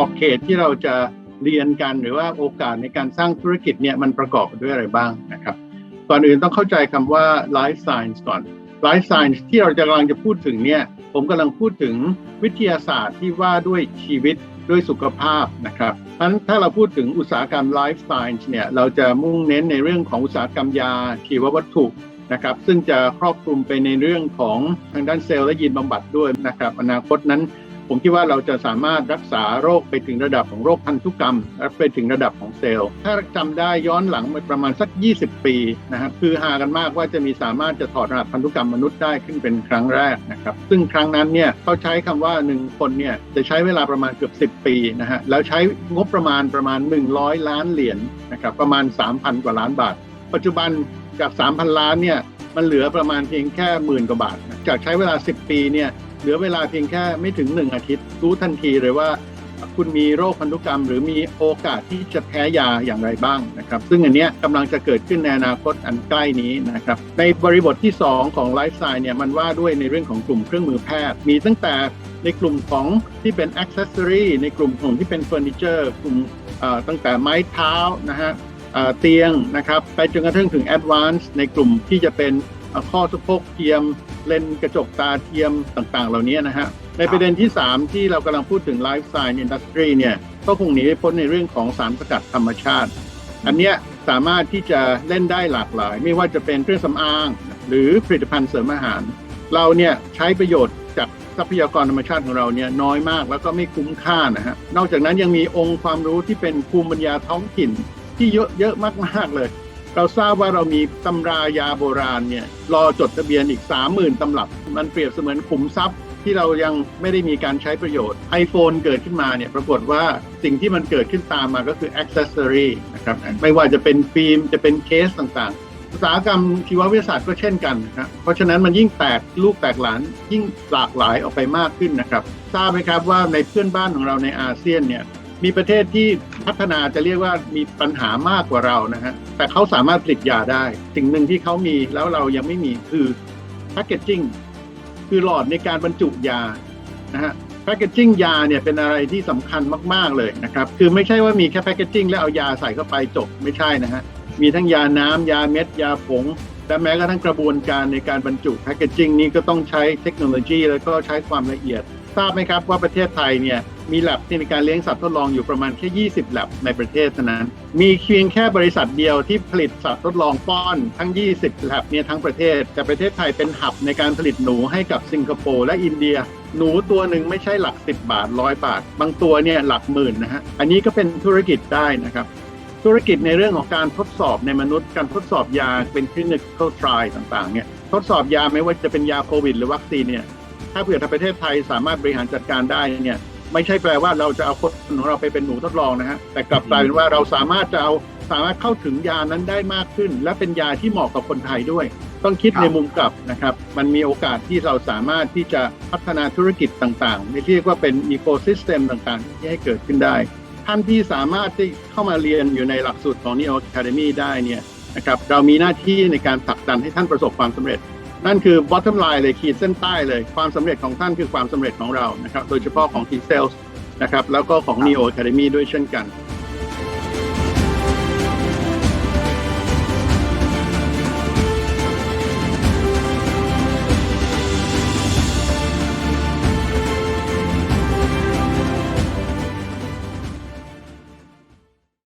อบเขตที่เราจะเรียนกันหรือว่าโอกาสในการสร้างธุรกิจเนี่ยมันประกอบด้วยอะไรบ้างนะครับ ก่อนอื่นต้องเข้าใจคำว่า life science ก่อน life science ที่เราจะกำลังจะพูดถึงเนี่ยผมกำลังพูดถึงวิทยาศาสตร์ที่ว่าด้วยชีวิตด้วยสุขภาพนะครับเพราะฉะนั้นถ้าเราพูดถึงอุตสาหกรรม life science เนี่ยเราจะมุ่งเน้นในเรื่องของอุตสาหกรรมยาชีววัตถุนะครับซึ่งจะครอบคลุมไปในเรื่องของทางด้านเซลล์และยีนบำบัดด้วยนะครับ อนาคตนั้น ผมคิดว่าเราจะสามารถรักษาโรคไปถึงระดับของโรคพันธุกรรม และไปถึงระดับของเซลล์ ถ้าจำได้ย้อนหลังไปประมาณสัก 20 ปีนะครับคือหากันมากว่าจะมีสามารถจะถอดรหัสพันธุกรรมมนุษย์ได้ขึ้นเป็นครั้งแรกนะครับ ซึ่งครั้งนั้นเนี่ยเขาใช้คำว่า 1 คนเนี่ยจะใช้เวลาประมาณเกือบ 10 ปีนะฮะแล้วใช้งบประมาณประมาณ 100 ล้านเหรียญนะครับประมาณ 3,000 กว่าล้านบาท ปัจจุบันจาก 3,000 ล้านเนี่ยมันเหลือประมาณเพียงแค่หมื่นกว่าบาท จากใช้เวลา 10 ปีเนี่ย เหลือเวลาเพียงแค่ไม่ถึง 1 อาทิตย์ รู้ทันทีเลยว่า คุณมีโรคพันธุกรรม หรือมีโอกาสที่จะแพ้ยาอย่างไรบ้างนะครับซึ่งอันเนี้ยกำลังจะเกิดขึ้นในอนาคตอันใกล้นี้นะครับในบริบทที่ 2 ของไลฟ์สไตล์เนี่ยมันว่าด้วยในเรื่องของกลุ่มเครื่องมือแพทย์ มีตั้งแต่ในกลุ่มของที่เป็นอ c เซสซอรีในกลุ่มของที่เป็นเฟอร์นิเจอร์กลุ่มตั้งแต่ไม้เท้านะฮะเตียงนะครับไปจนกระทั่งถึงแอดวานซ์ในกลุ่มที่จะเป็น ข้อสะโพกเทียม เลนส์กระจกตาเทียมต่างๆ เหล่านี้นะฮะในประเด็นที่ 3 ที่เรากำลังพูดถึงไลฟ์สไตล์อินดัสทรีเนี่ยก็คงหนีไม่พ้นในเรื่องของสารสกัดธรรมชาติ อันเนี้ยสามารถที่จะเล่นได้หลากหลาย ไม่ว่าจะเป็นเครื่องสำอาง หรือผลิตภัณฑ์เสริมอาหาร เราเนี่ยใช้ประโยชน์จากทรัพยากรธรรมชาติของเราเนี่ยน้อยมากแล้วก็ไม่คุ้มค่านะฮะนอกจากนั้นยังมีองค์ความรู้ที่เป็นภูมิปัญญาท้องถิ่นที่เยอะเยอะมากๆเลย เราทราบว่าเรามีตำรายาโบราณเนี่ยรอจดทะเบียนอีก 30,000ตำรับ มันเปรียบเสมือนขุมทรัพย์ที่เรายังไม่ได้มีการใช้ประโยชน์ iPhone เกิดขึ้นมาเนี่ยปรากฏว่าสิ่งที่มันเกิดขึ้นตามมาก็คือ accessory นะครับไม่ว่าจะเป็นฟิล์มจะเป็นเคสต่างๆ อุตสาหกรรมชีววิทยาศาสตร์ก็เช่นกันนะครับเพราะฉะนั้นมันยิ่งแตกลูกแตกหลานยิ่งหลากหลายออกไปมากขึ้นนะครับทราบไหมครับว่าในเพื่อนบ้านของเราในอาเซียนเนี่ย มีประเทศที่พัฒนาจะเรียกว่ามีปัญหามากกว่าเรานะฮะแต่เขาสามารถผลิตยาได้ สิ่งหนึ่งที่เขามีแล้วเรายังไม่มีคือแพ c เกจจิ้งคือหลอดในการบรรจุยานะฮะแพ c เกจจิ้งยาเนี่ยเป็นอะไรที่สำคัญมาก ๆเลยนะครับคือไม่ใช่ว่ามีแค่แพ c เกจจิ้งแล้วเอายาใส่เข้าไปจบไม่ใช่นะฮะมีทั้งยาน้ำยาเม็ด ยาผงและแม้กระทั่งกระบวนการในการบรรจุแพ c เกจจิ้งนี้ก็ต้องใช้เทคโนโลยี แล้วก็ใช้ความละเอียด ทราบไหมครับว่าประเทศไทยเนี่ย มีแลบในการเลี้ยงสัตว์ทดลองอยู่ประมาณแค่ 20แลบในประเทศเท่านั้น มีเพียงแค่บริษัทเดียวที่ผลิตสัตว์ทดลองป้อนทั้ง 20แลบเนี่ยทั้งประเทศ แต่ประเทศไทยเป็นหับในการผลิตหนูให้กับสิงคโปร์และอินเดียหนูตัวหนึ่งไม่ใช่หลัก 10 บาทร้อยบาท บางตัวเนี่ยหลักหมื่นนะฮะ อันนี้ก็เป็นธุรกิจได้นะครับ ธุรกิจในเรื่องของการทดสอบในมนุษย์ การทดสอบยาเป็น clinical trial ต่างๆเนี่ยทดสอบยาไม่ว่าจะเป็นยาโควิด หรือวัคซีนเนี่ยถ้าเผื่อทางประเทศไทยสามารถบริหารจัดการได้เนี่ย ไม่ใช่แปลว่าเราจะเอาคนของเราไปเป็นหนูทดลองนะฮะแต่กลับกลายเป็นว่าเราสามารถจะเอาสามารถเข้าถึงยานั้นได้มากขึ้น และเป็นยาที่เหมาะกับคนไทยด้วย ต้องคิดคในมุมกลับนะครับ มันมีโอกาสที่เราสามารถที่จะพัฒนาธุรกิจต่างๆในที่เรียกว่าเป็นอีโคซิสเต็มต่างๆ ที่ให้เกิดขึ้นได้ ท่านที่สามารถที่เข้ามาเรียนอยู่ในหลักสูตรของ Neo Academy ได้เนี่ยนะครับเรามีหน้าที่ในการผลักดันให้ท่านประสบความสำเร็จ นั่นคือ bottom line เลยขีดเส้นใต้เลย ความสำเร็จของท่านคือความสำเร็จของเรานะครับ โดยเฉพาะของ T Sales นะครับ แล้วก็ของ Neo Academy ด้วยเช่นกัน